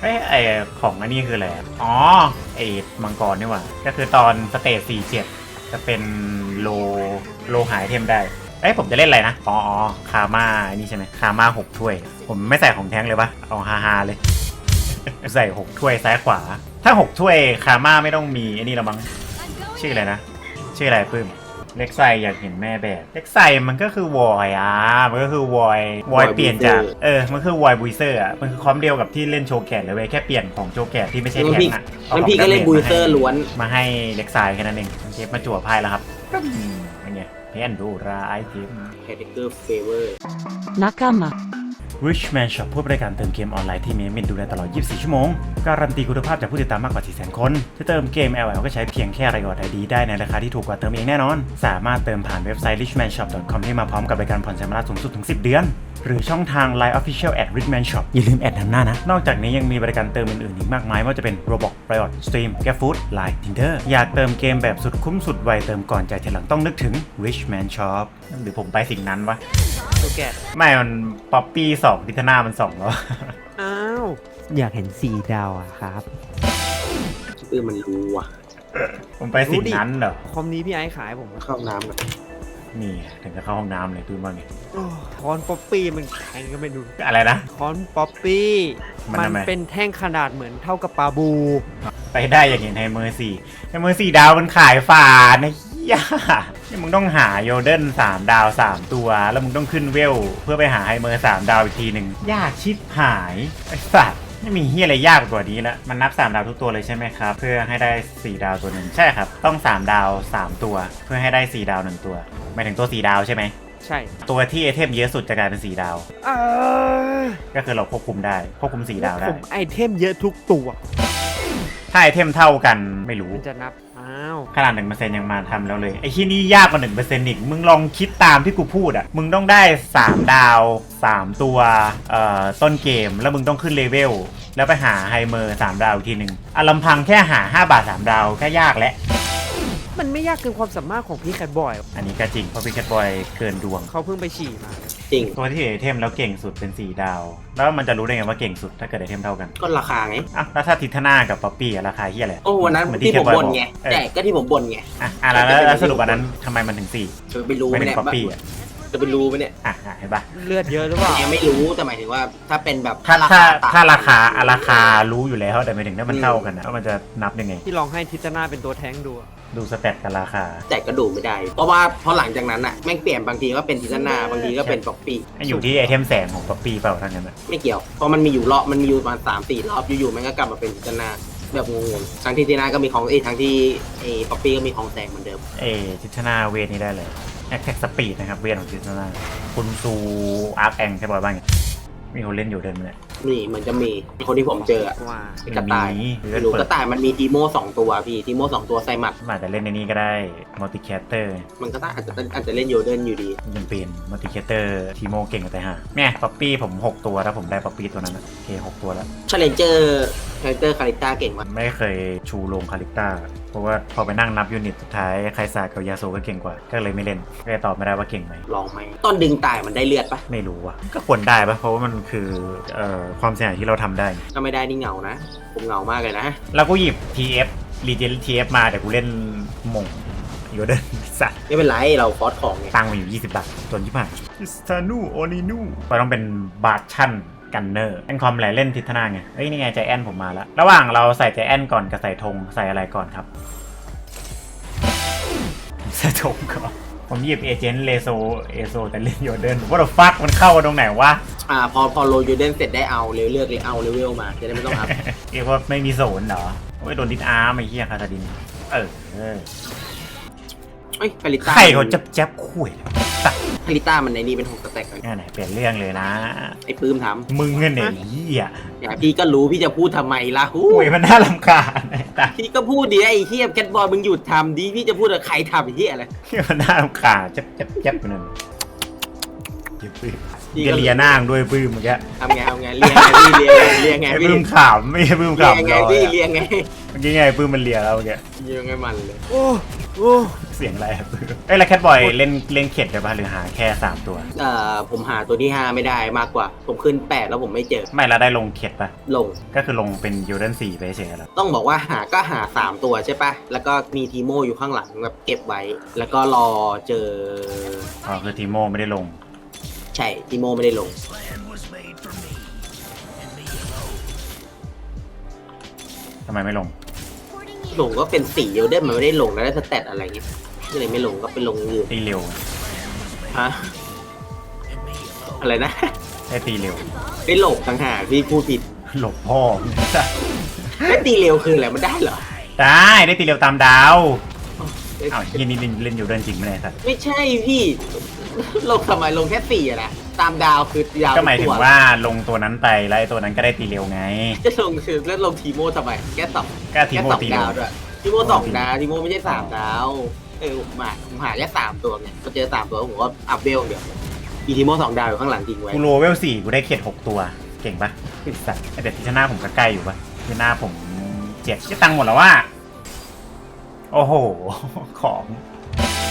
เอ้ยไอของอันนี้คืออะไรอะอ๋อ ไอมังกรนี่หว่า ก็คือตอนสเตจสี่เจ็ดจะเป็นโลโลหายเทมได้ เอ้ยผมจะเล่นอะไรนะ อ๋ออ๋อคาม่าอันนี้ใช่ไหมคาม่าหกถ้วย ผมไม่ใส่ของแท้งเลยปะเอาฮาฮาๆเลย ใส่หกถ้วยซ้ายขวา ถ้าหกถ้วยคาม่าไม่ต้องมีอันนี้ละมั้ง ชื่ออะไรนะ ชื่ออะไรปื้ม เล็กไซอยากเห็นแม่แบบ เล็กไซมันก็คือวอยอะ มันก็คือวอยวอย Void เปลี่ยนจาก Buizer เออ มันคือวอยบุยเซอร์อะ มันคือคอมเดียวกับที่เล่นโชว์แกตเลยเว้ยแค่เปลี่ยนของโชว์แกตที่ไม่ใช่งั้แท็นพี่กนะงั้นพี่ก็เล่นบุยเซอร์ล้วน มาให้เล็กไซแค่นั้นเองเชฟมาจั่วไพ่แล้วครับอืมเป็นไงเพี้ยนดูร้ายเกมแคตเกอร์เฟเวอร์ Nakama. Richman Shop ผู้บริการเติมเกมออนไลน์ที่มีมินดูแลตลอด 24 ชั่วโมง การันตีคุณภาพจากผู้ติดตามมากกว่า 400,000 คนจะเติมเกม LL ก็ใช้เพียงแค่รายอดไอดีได้ในราคาที่ถูกกว่าเติมเองแน่นอน สามารถเติมผ่านเว็บไซต์ richmanshop.com ที่มาพร้อมกับบริการผ่อนชำระสูงสุดถึง 10 เดือน หรือช่องทาง Line Official at Richman Shop อย่าลืมแอดนำหน้านะ นอกจากนี้ยังมีบริการเติมอื่นๆอีกมากมายไม่ว่าจะเป็น Roblox Riot Stream GrabFood Line Tinder อยากเติมเกมแบบสุดคุ้มสุดไวเติมก่อนจ่ายทีหลังต้องนึกถึง Richman Shop หรือผมไปสิ่งนั้นวะตัวแกะไม่มันป๊อปปี้สองดิทนามันสองแล้วอ้าว อยากเห็นสีดาวอะครับเออมันรู้ว่ะผมไปสิ่งนั้นเหรอคอมนี้พี่ไอ้ขายผมอะเข้าน้ำก่อน นี่ถึงจะเข้าห้องน้ำเลยดูว่าไงโอ้คอนป๊อปปี้มันแข็งก็ไม่รู้อะไรนะคอนป๊อปปี้มันมันทำไม เป็นแท่งขนาดเหมือนเท่ากับปลาบู ไปได้อย่างเห็นไฮเมอร์สี่ไฮเมอร์สี่ดาวมันขายฝานะเฮียนี่มึงต้องหาโยเดนสามดาวสามตัว แล้วมึงต้องขึ้นเวล เพื่อไปหาไฮเมอร์สามดาวอีกทีหนึ่งยากชิบหายไอ้สัตว์ ไม่มีเฮียอะไรยากกว่านี้แล้วมันนับ 3 ดาวทุกตัวเลยใช่ไหมครับ เพื่อให้ได้ 4 ดาวตัวหนึ่งใช่ครับ ต้อง 3 ดาว 3 ตัว เพื่อให้ได้ 4 ดาว 1 ตัวหมายถึงตัว 4 ดาวใช่ไหม ใช่ตัวที่ไอเทมเยอะสุดจะกลายเป็น 4 ดาว เออก็คือเราควบคุมได้ควบคุม 4 ดาวได้ ผมไอเทมเยอะทุกตัวถ้าไอเทมเท่ากันไม่รู้ มันจะนับ อ้าว ขนาดหนึ่งเปอร์เซ็นต์ยังมาทำแล้วเลย ไอ้ที่นี่ยากกว่าหนึ่งเปอร์เซ็นต์อีก มึงลองคิดตามที่กูพูดอะ มึงต้องได้ 3 ดาว 3 ตัวเอ่อต้นเกมแล้วมึงต้องขึ้นเลเวล แล้วไปหาไฮเมอร์3ดาวอีกทีหนึ่งอะลำพังแค่หา5บาท3ดาวก็ยากแล้วมันไม่ยากเกินความสามารถของพี่แคทบอย อันนี้ก็จริงเพราะพิกเก็ตบอยเกินดวง เขาเพิ่งไปฉี่มา จริง ตัวที่ไอเทมแล้วเก่งสุดเป็น4ดาว แล้วมันจะรู้ได้ไงว่าเก่งสุดถ้าเกิดไอเทมเท่ากัน ก็ราคาไงอะแล้วถ้าทิทนากับป๊อปปี้อะราคาเฮียอะไรโอ้วันนั้นเหมือนที่ผม Cat Boy บ่นไงบอกเออแต่ก็ที่ผมบ่นไงอะอะแล้วแล้วแล้วสรุปวันนั้นทำไมมันถึงสี่จะไปรู้ไหไม่มถึงเนี่ยป๊อปปี้อะ จะไปรู้ไหมเนี่ยอะอะเห็นปะเลือดเยอะหรือเปล่ายังไม่รู้แต่หมายถึงว่าถ้าเป็นแบบถ้าถ้าต่งถ้าราคาอะราคารู้อยู่แล้วแต่ไม่ถึงถ้ามันเท่ากันนะว่ามันจะนับยังไง ที่ลองให้ทิตนาเป็นตัวแท้งดูอะดูสเตตกับราคาแต่ก็ดูไม่ได้ เพราะว่าเพราะหลังจากนั้นอะแม่งเปลี่ยนบางทีก็เป็นทิศนาบางทีก็เป็นป๊อปปี้อยู่ที่ไอเทมแสงของป๊อปปี้เปล่าทั้งนั้นอะไม่เกี่ยวเพราะมันมีอยู่รอบมันมีอยู่ประมาณสามสี่รอบอยู่ๆมันก็กลับมาเป็นทิศนาแบบงงๆทั้งที่ทิศนาก็มีของเอยทั้งที่ไอ้ป๊อปปี้ก็มีของแสงเหมือนเดิม เอทิชนาเวทนี้ได้เลย แอคแท็กสปีดนะครับเวทของทิชนาคุณซูอาร์คแองใช่ป่ะบ้างไงมีคนเล่นอยู่เดินมาเนี่ยนี่เหมือนจะมีคนที่ผมเจออะว่าเป็นกระต่ายมีไม่รู้กระต่ายมันมีทีโมสองตัวพี่ทีโมสองตัวใส่หมัดมันอาจจะเล่นในนี้ก็ได้มัลติแคตเตอร์ มันก็ต้องอาจจะอาจจะเล่นโยเดินอยู่ดียังเป็นมัลติแคตเตอร์ทีโมเก่งกว่าแต่ห่าเนี่ยป๊อปปี้ผม 6 ตัวแล้วผมได้ป๊อปปี้ตัวนั้นอะโอเคหกตัวแล้วชาเลนเจอร์ชาเลนเจอร์คาริต้าเก่งมากไม่เคยชูลงคาลิปต้า เพราะว่าพอไปนั่งนับยูนิตสุดท้ายไคซากับยาโซก็เก่งกว่า ก็เลยไม่เล่นก็เลยตอบไม่ได้ว่าเก่งไหมลองไหมตอนดึงตายมันได้เลือดปะไม่รู้ว่ะ ก็ควรได้ปะเพราะว่ามันคือเอ่อความเสียหายที่เราทำได้ ถ้าไม่ได้นี่เหงานะ ผมเหงามากเลยนะ แล้วกูหยิบ TF รีเจน TF มาแต่กูเล่นมงโยเดนสัตว์ไม่เป็นไรเราฟอสของไงตังค์มาอยู่ 20 บาทจนที่ผ่านอิสตานูโอนินูก็ต้องเป็นบาร์ชั่น กันเนอร์แอนคอมแหละเล่นทิศนาไงเอ้ยนี่ไงใจแอนผมมาแล้ว ระหว่างเราใส่ใจแอนก่อนกับใส่ธงใส่อะไรก่อนครับใส่ธงก่อนผมหยิบเอเจนต์เลโซเอโซแต่เล่นโยเดนว่า the fuck มันเข้ากันตรงไหนวะอ่าพอพอโรโยเดนเสร็จได้เอาเลืเลือกเลยเอาเลเวลมาจะได้ไม่ต้องอัพเรียกว่าไม่มีโซนเหรอโอ้ยโดนดิสอาร์มไอ้เหี้ยคาตาดิน เออเออเอ้ยคาริต้าใครเขาจับจับคุยเลย ตัดคาริต้ามันในนี่เป็นหกสแต็กเลยง่ายไหนเปลี่ยนเรื่องเลยนะ ไอ้ปื้มทมึงเงินไอ้เหี้ยำอย่าพี่ก็รู้พี่จะพูดทำไมล่ะหูคุยมันน่ารำคาญไอ้ตาพี่ก็พูดดิไอ้เฮียแคทบอยมึงหยุดทำดิพี่จะพูดกับใครทำไอ้เฮียอะไรที่มันน่ารำคาญจับจับจับไปนั่นเก็บปืนพี่จะก็เลียหน้างด้วยปื้มเมื่อกี้ทำไงทำไงเลียไงพี่เลียไงเลียไงไอ้พี่ปื้มขำไม่ใช่ปื้มเลียขำไงรอพี่เลยเลียไงเมื่อกี้ไงปื้มมันเลียแล้วเมื่อกี้เลียไงมันเลย โอ้ โอ้ เสียงอะไรอะปื้มเอ้ยแล้วแคทบอยเล่นเล่นเข็ดได้ปะหรือหาแค่สามตัว เอ่อผมหาตัวที่ห้าไม่ได้มากกว่า ผมขึ้นแปดแล้วผมไม่เจอไม่แล้วได้ลงเข็ดปะลง ก็คือลงเป็นยูเดนสี่ไปเฉยๆแล้วต้องบอกว่าหาก็หาสามตัวใช่ปะแล้วก็มีทีโมอยู่ข้างหลังแบบเก็บไว้ แล้วก็รอเจออ๋อคือทีโมไม่ได้ลง ใช่ทีโมไม่ได้ลง ทำไมไม่ลง ลงก็เป็นสีเดียวได้มันไม่ได้ลงแล้วได้สแตทอะไรเงี้ย ก็เลยไม่ลงก็เป็นลงอื่นตีเร็วฮะอะไรนะ ได้ตีเร็วได้หลบต่างหากพี่พูดผิดหลบพ่อ ได้ตีเร็วคืออะไรมันได้เหรอได้ได้ตีเร็วตามดาวเอ้ยอ้าวเฮียนี่เล่นเล่นอยู่เดินจริงไม่ได้ครับไม่ใช่พี่ ลงทำไมลงแค่สี่อะนะตามดาวคือดาวก็หมายถึทุงตัวว่าลงตัวนั้นไปแล้วไอ้ตัวนั้นก็ได้ตีเร็วไง จะลงคือแล้วลงทีโมทำไมแค่สองก็ทีแค่โมสองตีเร็ดาววด้วยทีโมสองดาวทีโมไม่ใช่สามดาว เออผมหาผมหาแค่สามตัวไงก็เจอสามตัวผมก็อัพเวลเดียวมีทีโมสองดาวอยู่ข้างหลังทิ้งไว้กูโรเวลสี่กูได้เข็ดหกตัว เก่งปะไอ้สัตว์ไอ้แต่ที่หน้าผมก็ใกล้อยู่ปะที่หน้าผมเจ็ดจะตังค์หมดแล้วว่า โอ้โห ของ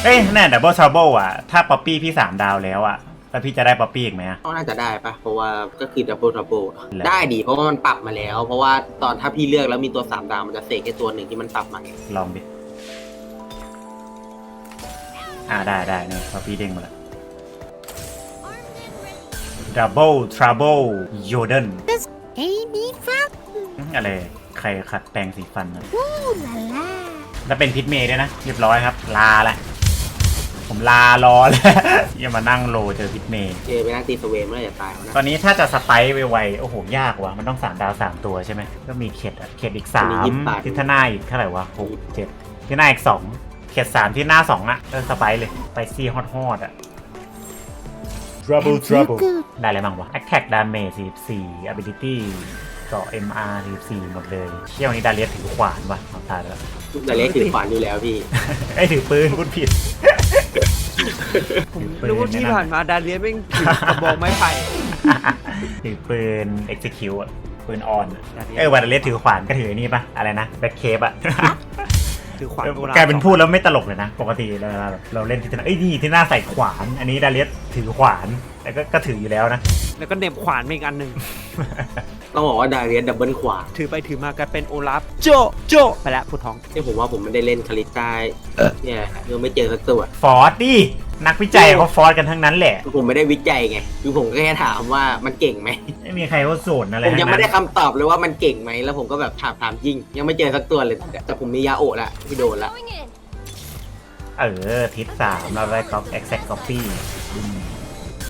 เอ้ยแน่ดับเบิลทรั b เบิลอะ ถ้าป๊อปปี้พี่สามดาวแล้วอะ แล้วพี่จะได้ป๊อปปี้อีกไหมอะ ก็น่าจะได้ปะเพราะว่าก็คือดับเบิลดับเบิลแล้ว ได้ดีเพราะว่ามันปรับมาแล้ว เพราะว่าตอนถ้าพี่เลือกแล้วมีตัวสามดาวมันจะเสกแค่ตัวหนึ่งที่มันปรับมาไงลองดิ อ่าได้ได้เนี่ยป๊อปปี้เด้งมาแล้วดับเบิลทรั b เบิลโยเดน Amy Frog. อะไรใครขัดแปรงสีฟันนะ Ooh la la. แล้วเป็นพิษเมย์ด้วยนะ เรียบร้อยครับ ลาละ ผมลารอเลยอย่ามานั่งโลเจอพิษเมย์ เจไปนั่งตีสเวนเมื่อไหร่จะตายวะนะตอนนี้ถ้าจะสไปร์ไวๆโอ้โห ยากว่ะ มันต้องสามดาวสามตัวใช่ไหมก็มีเข็ดอะเข็ดอีกสามทิศหน้าอีกเท่าไหร่วะหกเจ็ดที่หน้าอีกสองเข็ดสามที่หน้าสองอะก็สไปร์เลยไปซี่ฮอตฮอตอะ Trouble Feel good. ได้อะไรบ้างวะ Attack Damage 44 Ability เกาะ MR 44หมดเลย เชี่ยวนี้ดาเลียสถือขวานว่ะเอาตายแล้วทุกแต่เล็กถือขวานอยู่แล้วพี่ ไอ้ยถือปืนพูดผิด ผมถือปืนรู้ว่าที่ผ่านมาดาเลียนไม่งถือกระบอกไม้ไผ่ถือปืน execute อะปืนออนอะเออวันดาเลียสถือขวานก็ถือไอ้นี่ปะอะไรนะแบ็คเคปอะ ถือขวานโบราณกลายเป็นพูดแล้วไม่ตลกเลยนะ ปกติเราเราเราเล่นที่หน้าเอ้ยนี่ที่หน้าใส่ขวาน อันนี้ดาเลียสถือขวานแต่ก็ก็ถืออยู่แล้วนะ แล้วก็เหน็บขวานมาอีกอันหนึ่งต้องบอกว่าดาเรียนดับเบิลขวานถือไปถือมากลายเป็นโอลาฟโจโจไปแล้วผู้ท้องที่ผมว่าผมไม่ได้เล่นคาริต้าเนี่ยยังไม่เจอสักตัวฟอร์ดดิ นักวิจัยเขาฟอร์ดกันทั้งนั้นแหละ ผมไม่ได้วิจัยไงคือผมก็แค่ถามว่ามันเก่งไหมไม่มีใครเขาสูตรอะไรผมทั้ยังงไม่นั้นได้คำตอบเลยว่ามันเก่งไหมแล้วผมก็แบบถามถามจริง ยังไม่เจอสักตัวเลยแต่ผมมียาโอะละพี่โดนละ Going in. เออ ทิศสามเราได้ก๊อป exact copy อืม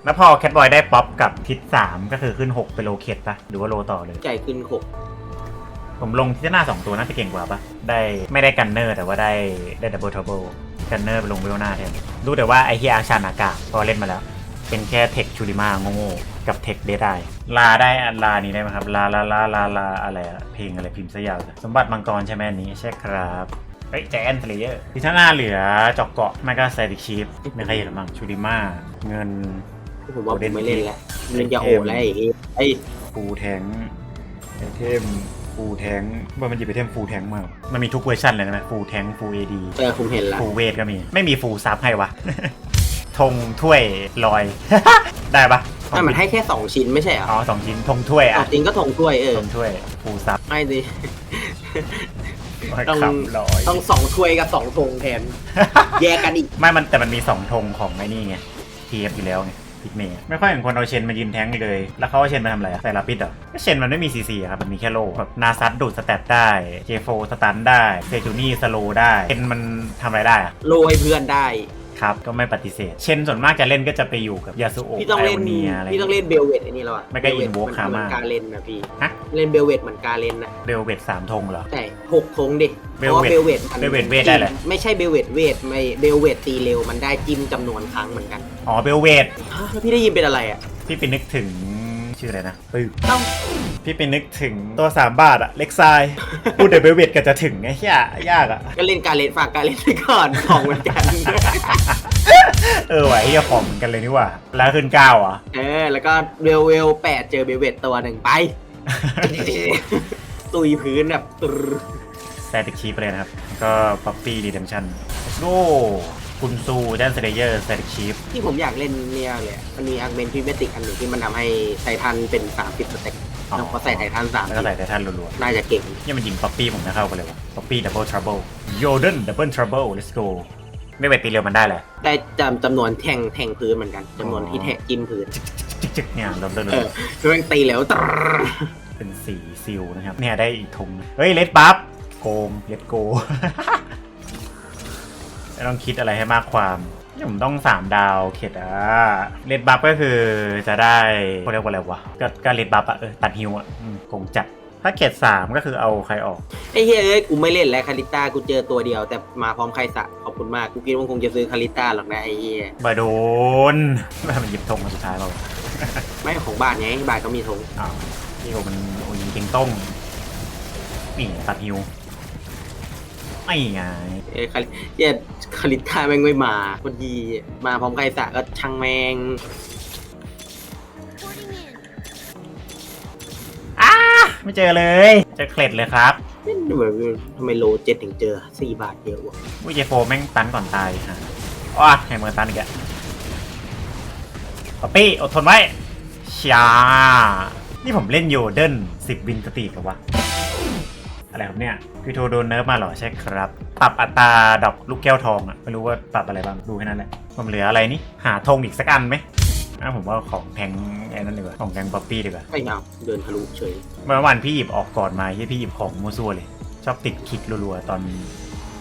แล้วพอแคทบอยได้ป๊อปกับทิศสามก็คือขึ้น6ไปโลเคตปะหรือว่าโลต่อเลย ใจขึ้นหก ผมลงที่หน้า2ตัวน่าจะเก่งกว่าปะได้ไม่ได้กันเนอร์แต่ว่าได้ได้ดับเบิลทับเบิลกันเนอร์ไปลงเวลหน้าแทนรู้แต่ว่าไอเฮียอาชานากาพอเล่นมาแล้ว เป็นแค่เทคชูริมาโง่ๆกับเทคเดดไดลาได้อันลานี้ได้ไหมครับลาลาลาลาลาอะไรอะเพลงอะไรพิมพ์ซะยาวเลยสมบัติมังกรใช่ไหมอันนี้ใช่ครับเอ้ยแจแอนทเลเยอร์ที่ข้างหน้าเหลือจอกเกาะไม่ก็ไซดิชีฟไม่ใครเห็นหรือมั้งชูริมาเงินผมว่าผมไม่เล่นแล้วเล่นยาโอะแล้วไอ้เหี้ยไอ้ฟูแทงไอเทม ฟูแทงว่ามันหยิบไอเทมฟูแทงมามันมีทุกเวอร์ชันเลยนะฟูแทงฟูเอดีเออผมเห็นละฟูเวทก็มี ไม่มีฟูซับให้วะ ธงถ้วยลอย ได้ปะถ้ามันให้แค่สองชิ้นไม่ใช่เหรออ๋อสองชิ้นธงถ้วยสออะงชิ้นก็ถงถ้วยเออธงถ้วยฟูซับไม่ดิลอยต้องคำลอยต้องสองถ้วยกับสองธงแทน แยกกันอีก ไม่มันแต่มันมีสองธงของไอ้นี่ไงทีเอฟอยู่แล้วไง พิกเมย์ไม่ค่อยเห็นคนเอาเชนมายืนแทงเลย แล้วเขาเอาเชนมาทำอะไรอะใส่ลาปิดเหรอก็เชนมันไม่มีซีซีครับมันมีแค่โลแบบนาซัตดูดสแตตได้เจโฟสตันได้เซจูนี่สโลได้เชนมันทำอะไรได้อะโลให้เพื่อนได้ ครับก็ไม่ปฏิเสธ เชนส่วนมากจะเล่นก็จะไปอยู่กับยาสุโอะพี่ต้องเล่นไโเนียอะไร พี่ต้องเล่นเบลเวตไอ้นี่แล้วอะไม่ก็ Velvet Invoke มัน Karma มันการเล่นนะพี่ฮะเล่นเบลเวตเหมือนการเล่นนะเบลเวตสามธงเหรอ ใช่หกธงดิเพราะว่า Velvet เบลเวตมัน Velvet เวทได้เลย ไม่ใช่เบลเวตเวทไม่เบลเวตตีเร็วมันได้จิ้มจำนวนครั้งเหมือนกันอ๋อเบลเวตฮะแล้วพี่ได้ยินเป็นอะไรอะพี่ไปนึกถึงชื่ออะไรนะปึ๊บเอ้า พี่ไปนึกถึงตัวสามบาทอะเล็กไซายพูดเดบิวตก็จะถึงไงเฮียยากอะก็เล่นการเล่นฝากการเล่นไปก่อนของเหมือนกัน เออไหวเฮียของเหมือนกันเลยนี่หว่า แล้วขึ้นเก้าอะเออ แล้วก็เวลเวลแปดเจอเบลเวตตัวหนึ่งไป ตุยพื้นแบบตรึแซติกชีไปเลยนะครับแล้วก็ป๊อปปี้ดีเดมชั่นโก้คุณซูแดนเซเลเยอร์แซติกชีฟที่ผมอยากเล่นเนี่ยเลยมันมีอาร์เมนพิเมติกอันหนึ่งที่มันทำให้ไททันเป็น 30สเต็ก แล้วพอใส่ไททันสามแล้วก็ใส่ไททันรัวน่าจะเก่งๆเนี่ยมันยิงป๊อปปี้ผมนะเข้ากันเลยวะป๊อปปี้ดับเบิลทรั b เบิลโยเดนดับเบิลทรั b เบิล let's go ไม่เวทตีเร็วมันได้เลยได้จำจำนวนแทงแทงพื้นเหมือนกันจำนวนที่แทงจิ้มพื้นจิกๆเนี่ยเริ่มเริ่มเออคือแม่งตีแล้วตรึเป็นสีซิลนะครับเนี่ยได้อีกธงเฮ้ยเลดบัฟโกมเลดโก ไม่ต้องคิดอะไรให้มากความเนี่ย ผมต้องสามดาวเข็ดอะเลดบัฟก็คือจะได้เขาเรียกว่าอะไรวะก็ก็เลดบัฟอะเออตัดฮิวอะอืมโกงจัดถ้าเข็ดสามก็คือเอาใครออก ไอ้เฮ้ยเอ้ยกูไม่เล่นแล้วคาริต้ากูเจอตัวเดียว แต่มาพร้อมไคสะขอบคุณมากกูคิดว่าคงจะซื้อคาริต้าหรอกนะไอ้เหี้ยมาโดนแม่มันหยิบธงมาสุดท้ายเราไม่ของบาทไงบาทก็มีธงอ้าวนี่โอมันโอ้ยเก่งต้มนี่ตัดฮิว ไม่ไงเอ้ยคาริเหี้ยคาริต้าแม่งไม่มาคนดีมาพร้อมไคสะก็ช่างแม่งไม่เจอเลย เจอเคล็ดเลยครับเล่นเหมือนทำไมโลเจ็ดถึงเจอสี่บาทเยอะวะวิเจโฟแม่งตันก่อนตายฮะว้าให้มือตันอีกอะป๊อปปี้อดทนไว้ชานี่ผมเล่นโยเดิลสิบวินสตรีทเหรอวะ อะไรครับเนี่ยคือโทรโดนเนิร์ฟมาเหรอใช่ครับ ปรับอัตราดอกลูกแก้วทองอะไม่รู้ว่าปรับอะไรบ้างดูแค่นั้นแหละผมเหลืออะไรนี่หาธงอีกสักอันไหมอะผมว่าของแพงไอ้นั่นดีกว่าของแพงป๊อปปี้ดีกว่าไม่เอาเดินทะลุเฉยเมื่อวันพี่หยิบออกก่อนมาที่พี่หยิบของมัวซั่วเลย ชอบติดคลิกรัวๆตอน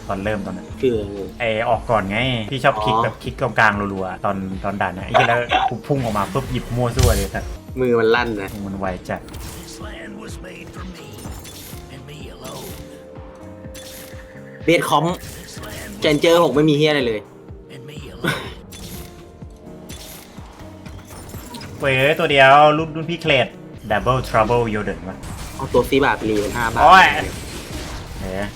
ตอนเริ่มตอนนั้นคือไอออกก่อนไงพี่ชอบคลิกอ๋อแบบคลิกกลางๆรัวๆตอนตอนด่านนะไอ้เหี้ยแล้วกูพุ่งออกมาปุ๊บหยิบมัวซั่วเลยแต่มือมันลั่นนะมันไวจัด เบสคอมเจนเจอหกไม่มีเฮียอะไรเลยเว้ยตัวเดียวรุ่นรุ่นพี่เคลด Double Trouble y o d e n วะเอาตัวซีบาทไปรีเป็นห้าบาทโอ้ยเฮ้ย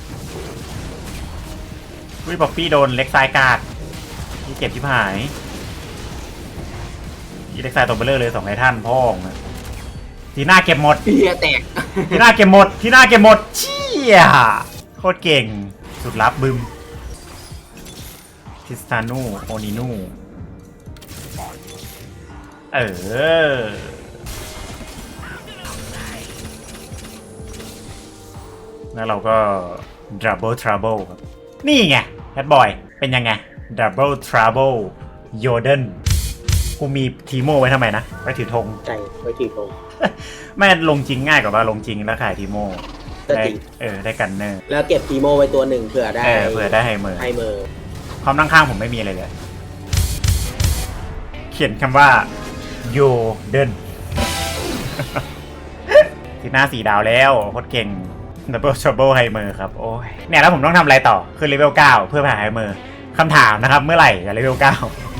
วิป๊อปปี้โดนเล็กซ้ายกาดนี่เจ็บชิบหายยี่เล็กซ้ายตัวเบลเลอร์เลยสองไททันพ่องอะทีหน้าเก็บหมด เฮียแตก ที่หน้าเก็บหมด ที่หน้าเก็บหมด เชี่ยโคตรเก่ง สุดลับบึมทิสตานูโอนินูเออ แล้วเราก็ Double Trouble ครับ นี่ไงแ a ดบอย เป็นยังไง Double Trouble Yoden กูมีทีโมไว้ทำไมนะ ไว้ถือธงใจไว้ทีโตไม่ลงจริงง่ายกว่าว่าลงจริงแล้วขายทีโม ก็ได้จริง เออได้กันเนอร์แล้วเก็บทีโมไว้ตัวหนึ่งเผื่อได้เออเผื่อได้ไฮเมอร์ไฮเมอร์ความนั่งข้างผมไม่มีอะไรเลย เขียนคำว่าโยเดินทีหน้าสีดาวแล้วโคตรเก่ง Double Trouble ไฮเมอร์ครับ โอ้ยเนี่ยแล้วผมต้องทำอะไรต่อขึ้นเลเวล9เพื่อไปหาไฮเมอร์คำถามนะครับ เมื่อไหร่จะเลเวล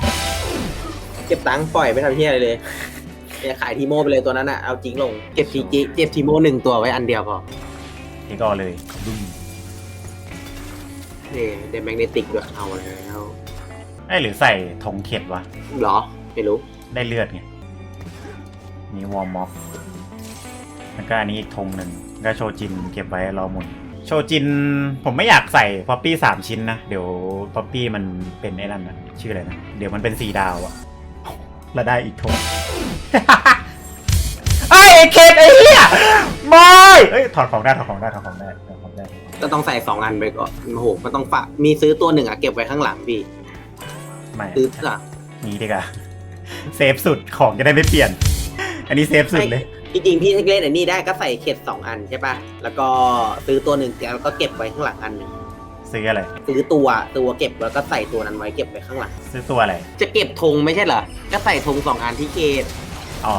9เก็บตังค์ปล่อยไม่ทำเฮียอะไรเลยเนี่ยขายทีโมไปเลยตัวนั้นอะเอาจริงลงเก็บทีจิเก็บทีโมหนึ่งตัวไว้อันเดียวพอ นี่ก็เลยดุ้มนี่เดนแมกเนติกด้วยเอาแล้วไอ้ยหรือใส่ธงเข็ดวะ เหรอ ไม่รู้ ได้เลือดไงนี่วอร์มอฟแล้วก็อันนี้อีกธงหนึ่งก็โชจินเก็บไว้รอหมุน โชจินผมไม่อยากใส่ป๊อปปี้สามชิ้นนะ เดี๋ยวป๊อปปี้มันเป็นไอ้นั่นนะชื่ออะไรนะ เดี๋ยวมันเป็นสีดาวอะแล้วได้อีกธง ไอ้ยเคนไอ้เหี้ยไม่เอ้ยถอดของได้ถอดของได้ถอดของได้ถอดของได้ก็ต้องใส่สองอันไปก่อนโอ้โหก็ต้องฝากมีซื้อตัวหนึ่งอะเก็บไว้ข้างหลังพี่ไม่ซื้ออะนี่ดีกว่าเซฟสุดของจะได้ไม่เปลี่ยน อันนี้เซฟสุดเลยจริงๆพี่เล่นอันนี้ได้ก็ใส่เข็ดสองอันใช่ปะแล้วก็ซื้อตัวหนึ่งแล้วก็เก็บไว้ข้างหลังอันหนึ่งซื้ออะไรซื้อตัวตัวเก็บแล้วก็ใส่ตัวนั้นไว้เก็บไว้ข้างหลัง ซื้อตัวอะไร จะเก็บธงไม่ใช่เหรอก็ใส่ธงสองอันที่เกต อ๋อ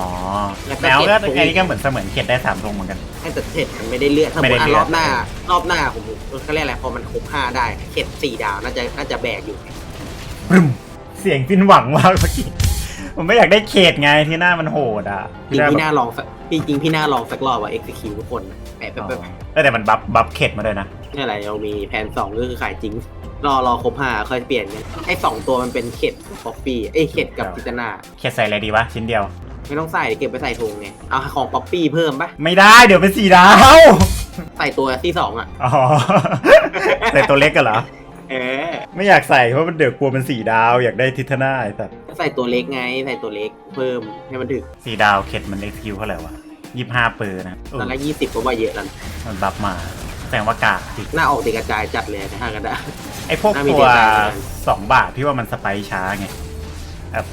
แล้วก็แมวก็เก็บถุงไอ้นี่ก็เหมือนเสมือนเข็ดได้สามธงเหมือนกัน ให้แต่เสร็จมันไม่ได้เลือกสมมไม่ติได้อะเลือกรอบหน้ารอบหน้าผมเขาเรียกอะไรพอมันครบห้าได้เข็ดสี่ดาวน่าจะน่าจะแบกอยู่ ปรึมเสียงสิ้นหวังมากเมื่อกี้ผมไม่อยากได้เขตไงที่หน้ามันโหดอะจริงที่พี่หน่าน้าลองสักพี่จริงพี่น่าลองสักรอบว่า execute ทุกคนแปะอ๋แปะอแปะเออแต่มันบัฟบัฟเขตมาด้วยนะ นี่อะไรเรามีแผนสองก็คือขายจริง รอรอครบห้าค่อยเปลี่ยนกันไอ้สองตัวมันเป็นเข็ดกับป๊อปปี้เอ้ยเข็ดกับทิตนาเขตใส่อะไรดีวะชิ้นเดียว ไม่ต้องใส่เก็บไปใส่ถุงไง เอาของป๊อปปี้เพิ่มปะไม่ได้เดี๋ยวเป็นสีดาวใส่ตัวที่สองอะ อ๋อใส่ตัวเล็กกันเหรอ เออ ไม่อยากใส่เพราะมันเดือดกลัวมันสีดาวอยากได้ทิทนาไอ้สัตว์ใส่ตัวเล็กไง ใส่ตัวเล็กเพิ่มให้มันถึงสีดาวเข็ดมันเอ็กซ์คิวเท่าไหร่วะยี่ห้าเปอร์นะเออตอนแรกยี่สิบก็ว่าเยอะแล้วนะมันบัฟมาแสดงว่ากากจริงหน้าออกตีกระจายจัดเลยนะฮะกันได้ไอ้พวกน่ามีตัวเดทไลน์เหมือนกัน สองบาทพี่ว่ามันสไปค์ช้าไงแบบ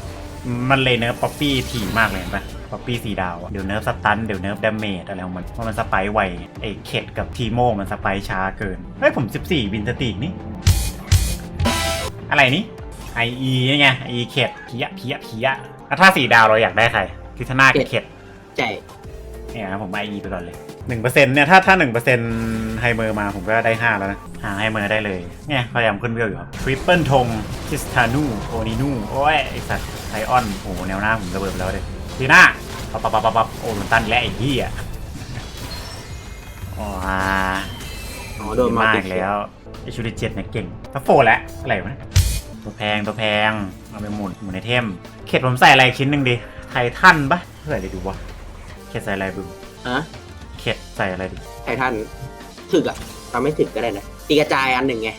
มันเลยเนิร์ฟป๊อปปี้ถี่มากเลยเห็นปะป๊อปปี้สีดาวอะเดี๋ยวเนิร์ฟสตันเดี๋ยวเนิร์ฟดาเมจอะไรของมันเพราะมันสไปค์ไวไอ้เข็ดกับทีโมมันสไปค์ช้าเกินเฮ้ยผม 14 บินสติกนี่ อะไรนี่ไอเอไงไอเข็ดเพี้ยเพี้ยเพี้ยถ้าสีดาวเราอยากได้ใครทิทนากับเข็ดใจ เนี่ยผมไอไปก่อนเลยหนึ่งเปอร์เซ็นต์เนี่ยถ้าถ้าหนึ่งเปอร์เซ็นต์ไฮเมอร์มาผมก็ได้ห้าแล้วนะหาไฮเมอร์ได้เลยเนี่ยพยายามขึ้นเวลอยู่ครับทริปเปิลทงคิสทานูโอนินูโอ้ยไอสัตว์ไทออนโอ้แนวหน้าผมระเบิดไปแล้วเลยดีหน้าปั๊บปั๊บปั๊บปั๊บปั๊บโอ้โดนตันและไอ้เหี้ยอ๋ออ๋อโดนมามากแล้วไอชูดิเจ็ดเนี่ยเก่งทัฟโฟแล้วอะไรวะตัวแพงตัวแพงเอาไปหมุนหมุนในเทมเข็ดผมใส่อะไรชิ้นหนึ่งดิไททันปะใส่อะไรดีวะ เข็ดใส่อะไรบึ้มฮะเข็ดใส่อะไรดีไททันถึกอะทำไม่ถึกก็ได้นะตีกระจายอันหนึ่งไง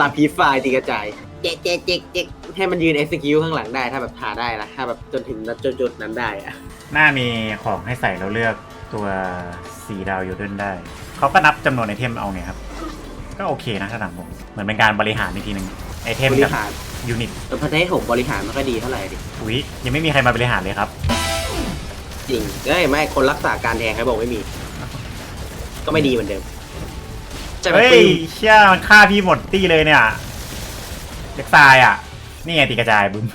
ลาพีไฟล์ตีกระจาย เจ๊กเจ๊กเจ๊กเจ๊กให้มันยืน execute ข้างหลังได้ ถ้าแบบหาได้นะถ้าแบบจนถึงจุดๆนั้นได้อะหน้ามีของให้ใส่แล้วเลือกตัวสีดาวโยเดนได้ เขาก็นับจำนวนไอเทมเอาไงครับ ก็โอเคนะถ้าถามผม เหมือนเป็นการบริหารอีกทีหนึ่งไอเทมบกัริบหารยูนิตแต่ประเทศผมบริหารไม่ค่อยดีเท่าไหร่ดิ อุ๊ยยังไม่มีใครมาบริหารเลยครับ จริงเอ้ยไม่คนรักษาการแทงใครบอกไม่มี ก็ไม่ดีเหมือนเดิมใช่ไหมเฮ้ยปึ้งเชี่ยมันฆ่าพี่หมดตี้เลยเนี่ยเล็กตายอะ นี่ไงตีกระจายบึ้ม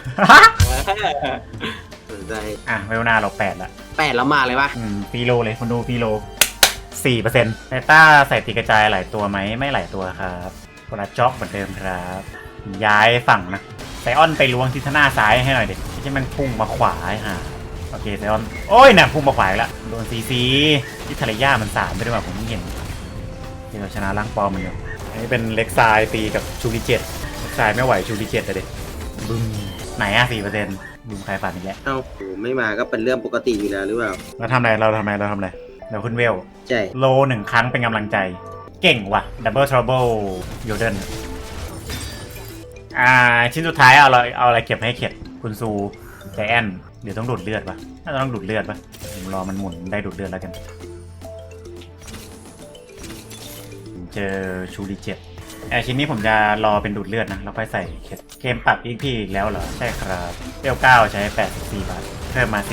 สนใจอะเวลหนาเราแปดละแปดแล้วมาเลยปะอืมฟีโลเลยคนดูฟีโลสี่เปอร์เซ็นต์เนต้าใส่ตีกระจายหลายตัวไหมไม่หลายตัวครับคนละจ็อกเหมือนเดิมครับ ย้ายฝั่งนะไซออนไปล้วงทิศหน้าซ้ายให้หน่อยดิที่มันพุ่งมาขวาให้ห่า โอเคไซออน โอ้ยเนี่ยพุ่งมาขวาอีกแล้วโดนซีซีที่ทะเลยามันสามไปด้วยว่ะผมเพิ่งเห็นที่เราชนะล้างปอมมันอยู่อันนี้เป็นเล็กซายตีกับชูริเจ็ดเล็กซายไม่ไหวชูริเจ็ดเลยดิบึ้มไหนอะสี่เปอร์เซ็นต์บึ้มใครฝันอีกแล้วเอ้าโหไม่มาก็เป็นเรื่องปกติอยู่แล้วหรือเปล่า เราทำอะไรเราทำอะไรเราทำอะไรเราขึ้นเวล ใช่ โลหนึ่งครั้งเป็นกำลังใจ เก่งว่ะ Double Trouble y o d e n อ่า ชิ้นสุดท้ายเอาอะไรเอาอะไรเก็บให้เข็ด คุณซูใจแอน เดี๋ยวต้องดูดเลือดปะน่าจะต้องดูดเลือดปะผมรอมันหมุนได้ดูดเลือดแล้วกัน เจอชูริเจ็ดแอชิ้นนี้ผมจะรอเป็นดูดเลือดนะ แล้วค่อยใส่เกมปรับอีกพีอีกแล้วเหรอ ใช่ครับเปลเก้าใช้84บาท เพิ่มมา4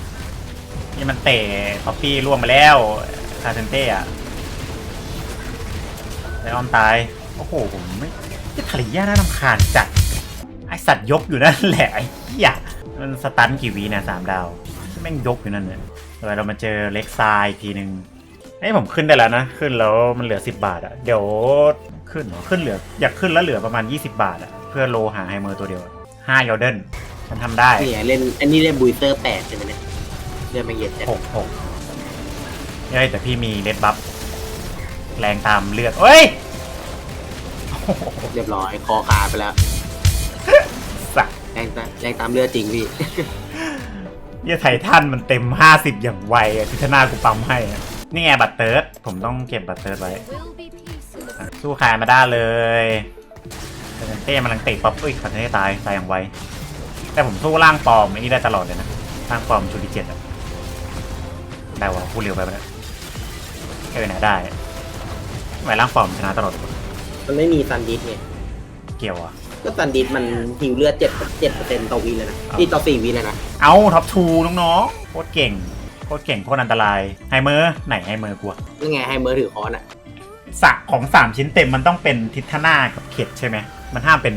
4นี่มันเตะป๊อปปี้ล่วงมาแล้วคาเซนเต้อะไลออนตาย โอ้โห ผมไม่ที่ทะเลยาน่ารำคาญจัด ไอสัตว์ยกอยู่นั่นแหละไอ้เหี้ย มันสตันกี่วีเนี่ยสามดาวที่แม่งยกอยู่นั่นเลยเดี๋ยวเรามาเจอเล็กซายอีกทีหนึ่งไอ้ยผมขึ้นได้แล้วนะ ขึ้นแล้วมันเหลือ 10 บาทอะเดี๋ยวขึ้นเหรอขึ้นเหลือ อยากขึ้นแล้วเหลือประมาณ 20 บาทอะเพื่อโลหาไฮเมอร์ตัวเดียวห้ายอเดนมันทำได้เนี่ยเล่นอันนี้เล่นบูสเตอร์แปดใช่ไหมเนี่ยเล่นมาเย็นจัดหกหกเฮ้ยแต่พี่มีเลดบัฟแรงตามเลือดเอ้ยโอ้โหเรียบร้อยคอขาดไปแล้วสัก แรงตามแรงตามเลือดจริงพี่เยี่ยไททันมันเต็มห้าสิบอย่างไวอะทิศนากูปั๊มให้อะนี่ไงบัตรเติร์ดผมต้องเก็บบัตรเติร์ดไว้ will be peace in the อะสู้คายมาได้เลยแต่เต้มันลังเตะป๊อปอุ้ยขันให้ตาย ตายอย่างไว แต่ผมสู้ร่างปลอมไอ้นี่ได้ตลอดเลยนะ ร่างปลอมชูดิเจ็ดอะได้วะพูดเร็วไปปะเนี่ยเออนะได้ทำไมร่างปลอมชนะตลอดมันไม่มีซันดิสไงเกี่ยวอะ ก็ซันดิสมันฮิวเลือดเจ็ดเจ็ดเปอร์เซ็นต์ต่อวีเลยนะเอาที่ต่อสี่วีเลยนะ เอาท็อปทูน้องๆโคตรเก่งโคตรเก่งโคตรอันตรายไฮเมอร์ไหนไฮเมอร์กลัวนั่นไงให้เมอร์ถือคอนอะสะของสามชิ้นเต็มมันต้องเป็นทิศนากับเข็ดใช่ไหมมันห้ามเป็น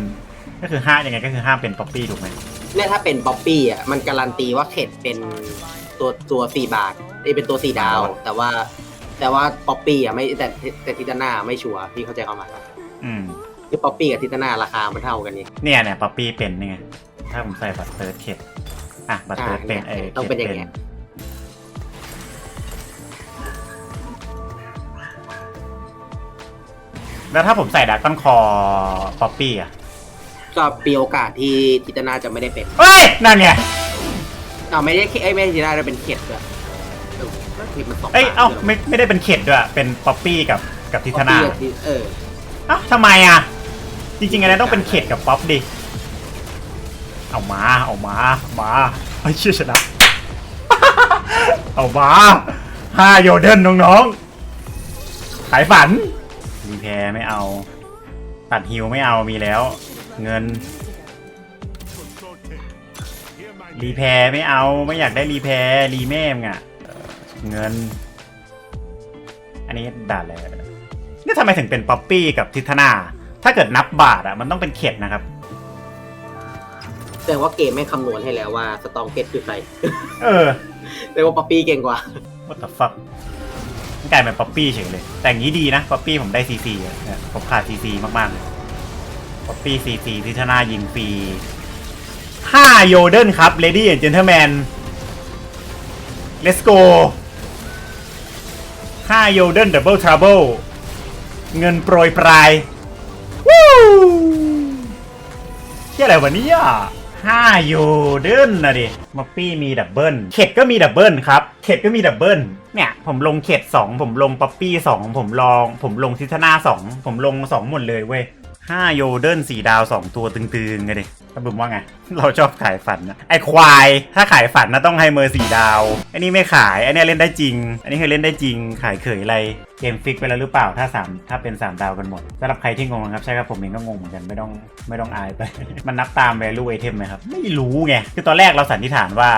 ก็คือห้ามยังไงก็คือห้ามเป็นป๊อปปี้ถูกไหมเนี่ยถ้าเป็นป๊อปปี้อะมันการันตีว่าเข็ดเป็นตัวตัวสี่บาทเอ้ยเป็นตัวสี่ดาว แต่ว่าแต่ว่าป๊อปปี้อะไม่แต่แต่ทิตาน่าไม่ชัวร์พี่เข้าใจความหมายปะอืม คือป๊อปปี้กับทิตาน่าราคามันเท่ากันนี่เนี่ยเนี่ยป๊อปปี้เป็นนี่ไงถ้าผมใส่บัตรเติร์ดเข็ดอะบัตรเติร์ดเป็นเออต้องเป็นอย่างเงี้เงี้ยแล้วถ้าผมใส่ดักต้นคอป๊อปปี้อะก็มีโอกาสที่ทิตนาจะไม่ได้เป็นเฮ้ยนั่นไงเอาไม่ได้เอ้ยไม่ได้ทิตนาจะเป็นเข็ดด้วยเออที่มันสองเอ้ยเอ้าฝั่งไม่ไม่ได้เป็นเข็ดด้วยเป็นป๊อปปี้กับกับทิทนาเออเอ้าทำไมอะ จริงๆอันนั้นต้องเป็นเข็ดกับป๊อปดิ เอามา เอามา มาไอ้เชี่ยชนะ เอามาห้าโยเดนน้องๆ ขายฝันรีแพร์ไม่เอา ตัดฮิวไม่เอามีแล้ว เงิน รีแพร์ไม่เอาไม่อยากได้รีแพร์รีแม่มงอะเอ่อเงิน อันนี้ด่าอะไรนี่ทำไมถึงเป็นป๊อปปี้กับทิทนา ถ้าเกิดนับบาทอะมันต้องเป็นเข็ดนะครับ แสดงว่าเกมไม่คำนวณให้แล้วว่าสตองเก็ตคือใครเออ แสดงว่าป๊อปปี้เก่งกว่า what the fuck มันกลายเป็นป๊อปปี้เฉยเลย แต่อย่างนี้ดีนะป๊อปปี้ผมได้ซีซีอะเนี่ยผมขาดซีซีมากๆเลยป๊อปปี้ซีซีทิทนายิงฟรีห้าโยเดินครับ Lady and Gentleman let's go ห้าโยเดิน Double Trouble เงินโปรยปลาย เที่อะไรวะเนี่ยห้าอยเดินนะดิมอปปี้มีดับเบิลเข็ดก็มีดับเบิลครับ เข็ดก็มีดับเบิลเนี่ย ผมลงเข็ดสองผมลงป๊อปปี้สองผมลอง ผมลงซิทนาสองผมลงสองหมดเลยเว้ยห้าโยเดินสี่ดาวสองตัวตึงๆไงดิ ถ้าบึมว่าไง เราชอบขายฝันนะไอควาย ถ้าขายฝันนะต้องให้เมอร์สี่ดาว อันนี้ไม่ขาย อันนี้เล่นได้จริง อันนี้เคยเล่นได้จริง ขายเขยอะไร เกมฟิกไปแล้วหรือเปล่า ถ้าสามถ้าเป็น 3 ดาวกันหมดสำหรับใครที่งงนะครับ ใช่ครับผมเองก็งงเหมือนกัน ไม่ต้องไม่ต้องอายไป มันนับตาม value item ไหมครับ ไม่รู้ไง คือตอนแรกเราสันนิษฐานว่า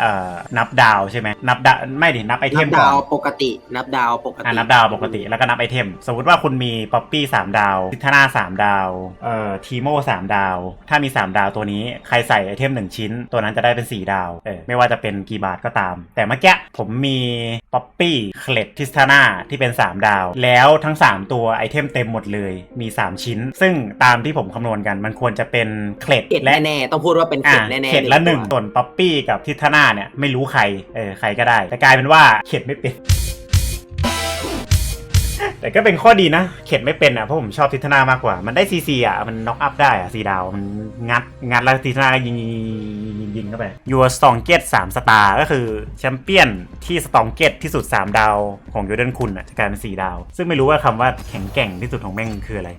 เอ่อ นับดาวใช่ไหม นับดาว ไม่ดิ นับไอเทนับมก่อดานวปกติ นับดาวปกติอ่านับดาวปกติแล้วก็นับไอเทม สมมติว่าคุณมีป๊อปปี้สามดาวทิทนาสามดาวเอ่อทีโมสามดาว ถ้ามี3ดาวตัวนี้ใครใส่ไอเทม 1 ชิ้น ตัวนั้นจะได้เป็น 4 ดาวเออไม่ว่าจะเป็นกี่บาทก็ตาม แต่เมื่อกี้ผมมีป๊อปปี้เคลดทิสทานาที่เป็น 3 ดาว แล้วทั้ง 3 ตัวไอเทมเต็มหมดเลยมี 3 ชิ้น ซึ่งตามที่ผมคำนวณกันมันควรจะเป็นเคลดเข็ดและแน่ๆต้องพูดว่าเป็นเข็ดแน่ๆเข็ดละหนึ่งตัวส่วนป๊อปปี้กับทิทนาเนี่ยไม่รู้ใครเออใครก็ได้ แต่กลายเป็นว่าเข็ดไม่เป็น แต่ก็เป็นข้อดีนะ เข็ดไม่เป็นอะเพราะผมชอบทิศนามากกว่า มันได้ซีซีอะ มันน็อกอัพได้อะสีดาว มันงัด งัดแล้วทิศนายิงยิงยิงเข้าไปยูสตองเกตสามสตาร์ก็คือแชมเปี้ยนที่สตองเกตที่สุด 3 ดาวของยูเดนคุณอะจะกลายเป็น4ดาว ซึ่งไม่รู้ว่าคำว่าแข็งแกร่งที่สุดของแม่งคืออะไร